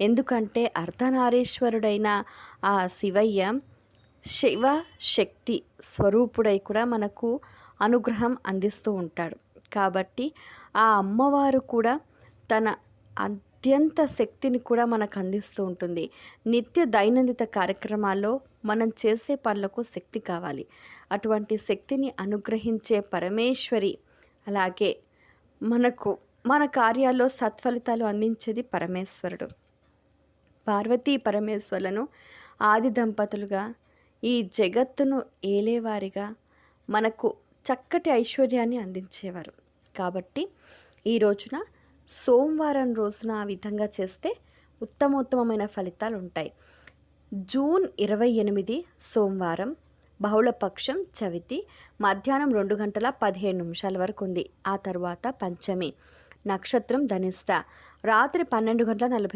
ఎందుకంటే అర్ధనారీశ్వరుడైన ఆ శివయ్య శివ శక్తి స్వరూపుడై కూడా మనకు అనుగ్రహం అందిస్తూ ఉంటాడు. కాబట్టి ఆ అమ్మవారు కూడా తన అత్యంత శక్తిని కూడా మనకు అందిస్తూ ఉంటుంది. నిత్య దైనందిత కార్యక్రమాల్లో మనం చేసే పనులకు శక్తి కావాలి. అటువంటి శక్తిని అనుగ్రహించే పరమేశ్వరి అలాగే మనకు మన కార్యాల్లో సత్ఫలితాలు అందించేది పరమేశ్వరుడు. పార్వతీ పరమేశ్వరులను ఆది దంపతులుగా ఈ జగత్తును ఏలేవారిగా మనకు చక్కటి ఐశ్వర్యాన్ని అందించేవారు. కాబట్టి ఈ రోజున సోమవారం రోజున ఆ విధంగా చేస్తే ఉత్తమోత్తమైన ఫలితాలు ఉంటాయి జూన్ ఇరవై ఎనిమిది సోమవారం బహుళపక్షం చవితి మధ్యాహ్నం రెండు గంటల పదిహేడు నిమిషాల వరకు ఉంది. ఆ తర్వాత పంచమి నక్షత్రం ధనిష్ట రాత్రి పన్నెండు గంటల నలభై